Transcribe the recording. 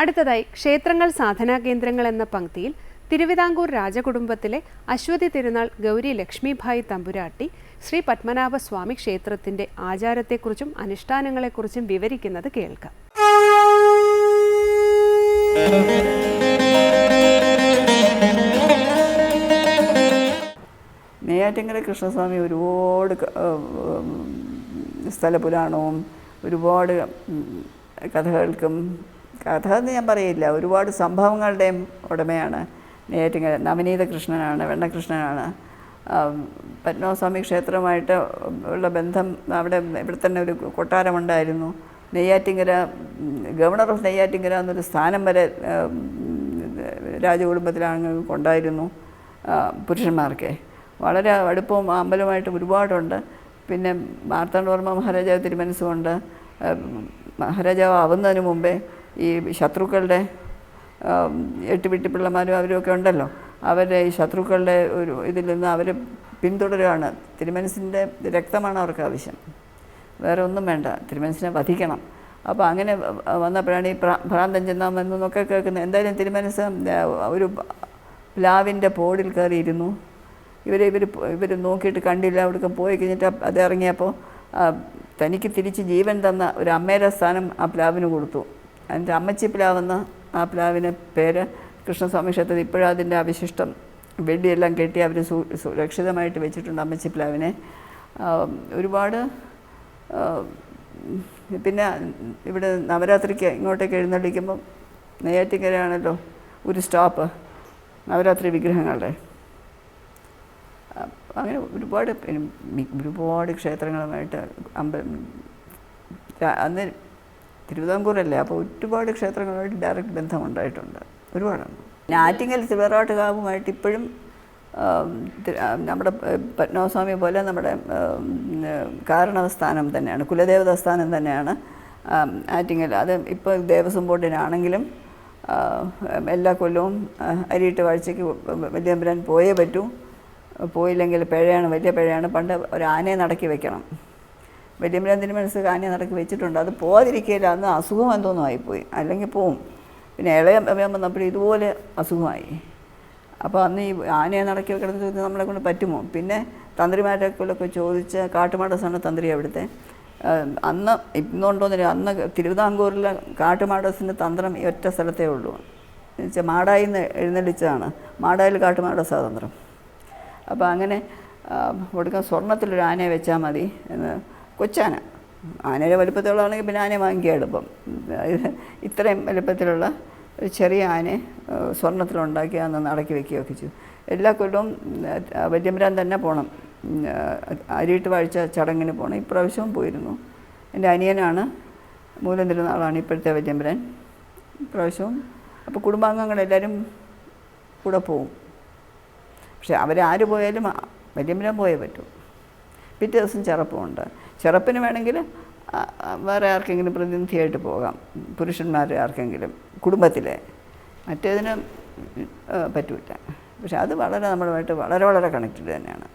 അടുത്തതായി ക്ഷേത്രങ്ങൾ സാധനാ കേന്ദ്രങ്ങൾ എന്ന പങ്ക്തിയിൽ തിരുവിതാംകൂർ രാജകുടുംബത്തിലെ അശ്വതി തിരുനാൾ ഗൗരി ലക്ഷ്മിഭായ് തമ്പുരാട്ടി ശ്രീ പത്മനാഭ സ്വാമി ക്ഷേത്രത്തിന്റെ ആചാരത്തെക്കുറിച്ചും അനുഷ്ഠാനങ്ങളെക്കുറിച്ചും വിവരിക്കുന്നത് കേൾക്കാം. നെയ്യാറ്റിങ്കര കൃഷ്ണസ്വാമി ഒരുപാട് സ്ഥലപുരാണവും ഒരുപാട് കഥകൾക്കും കഥ എന്ന് ഞാൻ പറയില്ല. ഒരുപാട് സംഭവങ്ങളുടെയും ഉടമയാണ് നെയ്യാറ്റിങ്കര. നവനീത കൃഷ്ണനാണ് വെണ്ണകൃഷ്ണനാണ് പത്മസ്വാമി ക്ഷേത്രമായിട്ട് ഉള്ള ബന്ധം അവിടെ ഇവിടെ തന്നെ ഒരു കൊട്ടാരമുണ്ടായിരുന്നു. നെയ്യാറ്റിങ്കര ഉം, ഗവർണർ ഓഫ് നെയ്യാറ്റിങ്കര എന്നൊരു സ്ഥാനം വരെ ഉം, കൊണ്ടായിരുന്നു പുരുഷന്മാർക്ക്. വളരെ അടുപ്പവും അമ്പലമായിട്ട് ഒരുപാടുണ്ട്. പിന്നെ മാർത്താണ്ഡവർമ്മ മഹാരാജാവ് തിരുമനസ്സുമുണ്ട് മഹാരാജാവ് ആവുന്നതിന് മുമ്പേ ഈ ശത്രുക്കളുടെ എട്ടുവിട്ടി എട്ട് പിള്ളമാരും അവരുമൊക്കെ ഉണ്ടല്ലോ. അവരെ ഈ ശത്രുക്കളുടെ ഒരു ഇതിൽ നിന്ന് അവർ പിന്തുടരുകയാണ് തിരുമനസിന്റെ രക്തമാണ് അവർക്ക് ആവശ്യം. വേറെ ഒന്നും വേണ്ട. തിരുമനസിനെ വധിക്കണം. അപ്പോൾ അങ്ങനെ വന്നപ്പോഴാണ് ഈ ഭ്രാന്തൻ ചെന്നാമെന്നൊക്കെ കേൾക്കുന്നത്. എന്തായാലും തിരുമനസ് ഒരു പ്ലാവിന്റെ പോടിൽ കയറിയിരുന്നു. ഇവർ ഇവർ ഇവർ നോക്കിയിട്ട് കണ്ടില്ല. അവിടേക്ക് പോയി കഴിഞ്ഞിട്ട് അത് ഇറങ്ങിയപ്പോൾ തനിക്ക് തിരിച്ച് ജീവൻ തന്ന ഒരു അമ്മയുടെ സ്ഥാനം ആ പ്ലാവിന് കൊടുത്തു. അതിന്റെ അമ്മച്ചി പ്ലാവെന്ന് ആ പ്ലാവിന് പേര് കൃഷ്ണസ്വാമി ക്ഷേത്രത്തിൽ ഇപ്പോഴും അതിന്റെ അവശിഷ്ടം. വെടിയെല്ലാം കെട്ടി അവർ സുരക്ഷിതമായിട്ട് വെച്ചിട്ടുണ്ട് അമ്മച്ചി പ്ലാവിനെ ഒരുപാട് പിന്നെ ഇവിടെ നവരാത്രിക്ക് ഇങ്ങോട്ടേക്ക് എഴുന്നള്ളിക്കുമ്പം നെയ്യാറ്റിക്കരയാണല്ലോ ഒരു സ്റ്റോപ്പ് നവരാത്രി വിഗ്രഹങ്ങളുടെ. അങ്ങനെ ഒരുപാട് ഒരുപാട് ക്ഷേത്രങ്ങളുമായിട്ട് അമ്പലം അന്ന് തിരുവിതാംകൂറല്ലേ? അപ്പോൾ ഒരുപാട് ക്ഷേത്രങ്ങളുമായിട്ട് ഡയറക്റ്റ് ബന്ധമുണ്ടായിട്ടുണ്ട് ഒരുപാടാണ്. ശിവറാട്ട് തിരുവറാട്ടുകാവുമായിട്ട് ഇപ്പോഴും നമ്മുടെ പത്മസ്വാമി പോലെ നമ്മുടെ കാരണവസ്ഥാനം തന്നെയാണ്. കുലദേവതാസ്ഥാനം തന്നെയാണ് ആറ്റിങ്ങൽ. അത് ഇപ്പോൾ ദേവസ്വം ബോർഡിനാണെങ്കിലും എല്ലാ കൊല്ലവും അരിയിട്ട് വാഴ്ചയ്ക്ക് വലിയമ്പരാൻ പോയേ പറ്റൂ. പോയില്ലെങ്കിൽ പിഴയാണ് വലിയ പിഴയാണ്. പണ്ട് ഒരു ആനയെ നടക്കി വെക്കണം. വലിയമ്പരാൻ തിരുമനസ് ആനയെ നടക്കി വെച്ചിട്ടുണ്ട്. അത് പോകാതിരിക്കില്ല അന്ന് അസുഖം എന്തോന്നും ആയിപ്പോയി അല്ലെങ്കിൽ പോവും. പിന്നെ ഇളയ അമ്മയം ഇതുപോലെ അസുഖമായി. അപ്പോൾ അന്ന് ഈ ആനയെ നടക്കി വെക്കണം എന്ന് നമ്മളെ കൊണ്ട് പറ്റുമോ? പിന്നെ തന്ത്രിമാരൊക്കെ ചോദിച്ച് കാട്ടുമാടസാണ് തന്ത്രി അവിടുത്തെ അന്ന് ഇന്നുണ്ടോന്നില്ല അന്ന് തിരുവിതാംകൂറിലെ കാട്ടുമാടസിന്റെ തന്ത്രം ഒറ്റ സ്ഥലത്തേ ഉള്ളൂ. എന്നുവെച്ചാൽ മാടായിൽ നിന്ന് എഴുന്നള്ളിച്ചതാണ്. മാടായിൽ കാട്ടുമാട സ്വാതന്ത്ര്യം അപ്പോൾ അങ്ങനെ കൊടുക്കാൻ സ്വർണത്തിലൊരു ആനയെ വെച്ചാൽ മതി എന്ന് കൊച്ചാന ആനയുടെ വലുപ്പത്തിലുള്ളതാണെങ്കിൽ പിന്നെ ആനയെ വാങ്ങിക്കുക എളുപ്പം. ഇത് ഇത്രയും വലുപ്പത്തിലുള്ള ഒരു ചെറിയ ആനയെ സ്വർണത്തിലുണ്ടാക്കി അന്ന് നടക്കി വെക്കുകയൊക്കെ ചെയ്തു. എല്ലാ കൊല്ലവും വല്യമ്പരാൻ തന്നെ പോകണം അരിയിട്ട് വാഴ്ച ചടങ്ങിന് പോകണം ഇപ്രാവശ്യവും പോയിരുന്നു. എന്റെ അനിയനാണ് മൂലം തിരുനാളാണ് ഇപ്പോഴത്തെ വല്യമ്പരാൻ ഇപ്രാവശ്യവും അപ്പോൾ കുടുംബാംഗങ്ങളെല്ലാവരും കൂടെ പോവും. പക്ഷെ അവരാര് പോയാലും വല്യമ്പരാൻ പോയേ പറ്റൂ. പിറ്റേ ദിവസം ചെറുപ്പമുണ്ട് ചെറുപ്പിന് വേണമെങ്കിൽ വേറെ ആർക്കെങ്കിലും പ്രതിനിധിയായിട്ട് പോകാം. പുരുഷന്മാരെ ആർക്കെങ്കിലും കുടുംബത്തിലെ. മറ്റേതിന് പറ്റൂല. പക്ഷെ അത് വളരെ നമ്മളുമായിട്ട് വളരെ വളരെ കണക്റ്റഡ് തന്നെയാണ്.